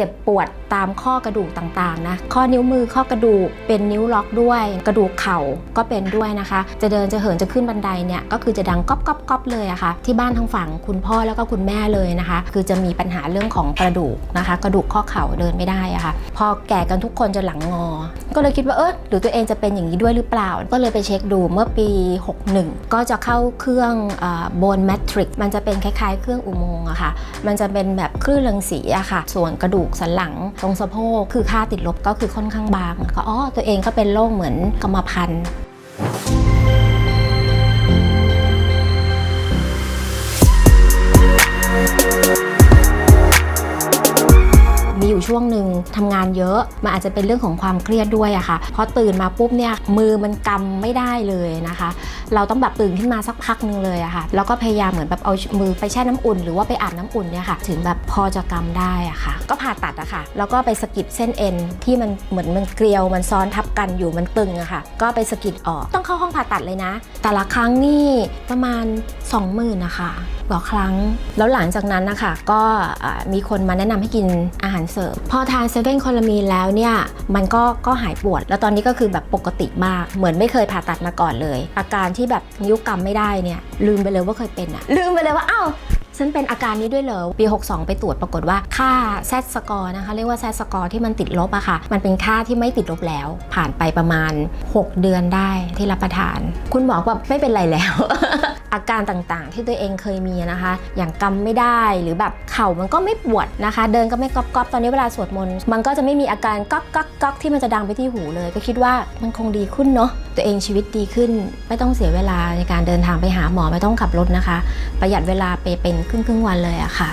จ็บปวด ตามข้อกระดูกต่างๆนะข้อนิ้วมือข้อกระดูกเป็นนิ้วล็อกด้วย กระดูกเข่าก็เป็นด้วยนะคะ จะเดินจะเหินจะขึ้นบันไดเนี่ยก็คือจะดังก๊อบก๊อบก๊อบเลยอะค่ะที่บ้านทางฝั่งคุณพ่อแล้วก็คุณแม่เลยนะคะ คือจะมีปัญหาเรื่องของกระดูกนะคะ กระดูกข้อเข่าเดินไม่ได้อะค่ะพอแก่กันทุกคนจะหลังงอ ก็เลยคิดว่าเออหรือตัวเองจะเป็นอย่างนี้ด้วยหรือเปล่า ก็เลยไปเช็คดูเมื่อปี 61 ก็จะเข้าเครื่องโบนแมทริกมันจะเป็นคล้ายๆ เครื่องอุโมงค์อะค่ะมันจะเป็นแบบคลื่นรังสีอะค่ะ ส่วนกระดูกสันหลังตรงสะโพกคือค่าติดลบก็คือค่อนข้างบางก็อ๋อตัวเองก็เป็นโรคเหมือนกรรมพันธุ์ ช่วงหนึ่งทำงานเยอะ มันอาจจะเป็นเรื่องของความเครียดด้วยอะค่ะพอตื่นมาปุ๊บเนี่ยมือมันกำไม่ได้เลยนะคะ เราต้องแบบตื่นขึ้นมาสักพักหนึงเลยอะค่ะแล้วก็พยายามเหมือนแบบเอามือไปแช่น้ำอุ่น หรือว่าไปอาบน้ำอุ่นเนี่ยค่ะถึงแบบพอจะกำได้อะค่ะ ก็ผ่าตัดอะค่ะแล้วก็ไปสะกิดเส้นเอ็นที่มันเหมือนมันเกลียวมันซ้อนทับกันอยู่มันตึงอะค่ะ ก็ไปสะกิดออกต้องเข้าห้องผ่าตัดเลยนะ แต่ละครั้งนี่ประมาณ 20,000นะคะ ต่อครั้ง แล้วหลังจากนั้นนะคะก็อ่ามีคนมาแนะนำให้กินอาหารเสริม พอทานเซเว่นคอลามีนแล้วเนี่ยมันก็ก็หายปวด แล้วตอนนี้ก็คือแบบปกติมาก เหมือนไม่เคยผ่าตัดมาก่อนเลย อาการที่แบบนิ้วกำไม่ได้เนี่ยลืมไปเลยว่าเคยเป็นอะลืมไปเลยว่าอ้าวฉันเป็นอาการนี้ด้วยเหรอ ปี 62 ไปตรวจปรากฏว่าค่าแซดสกอร์นะคะ เรียกว่าแซดสกอร์ที่มันติดลบอะค่ะ มันเป็นค่าที่ไม่ติดลบแล้ว ผ่านไปประมาณ 6 เดือนได้ที่รับประทาน คุณหมอแบบไม่เป็นไรแล้ว อาการต่างๆ ที่ตัวเองเคยมีนะคะ อย่างกำไม่ได้หรือแบบเข่ามันก็ไม่ปวดนะคะ เดินก็ไม่ก๊อบก๊อบตอนนี้เวลาสวดมนต์มันก็จะไม่มีอาการก๊อกก๊อกก๊อกที่มันจะดังไปที่หูเลย ก็คิดว่ามันคงดีขึ้นเนาะตัวเองชีวิตดีขึ้น ไม่ต้องเสียเวลาในการเดินทางไปหาหมอไม่ต้องขับรถนะคะ ประหยัดเวลาไปเป็นครึ่งครึ่งวันเลยอะค่ะ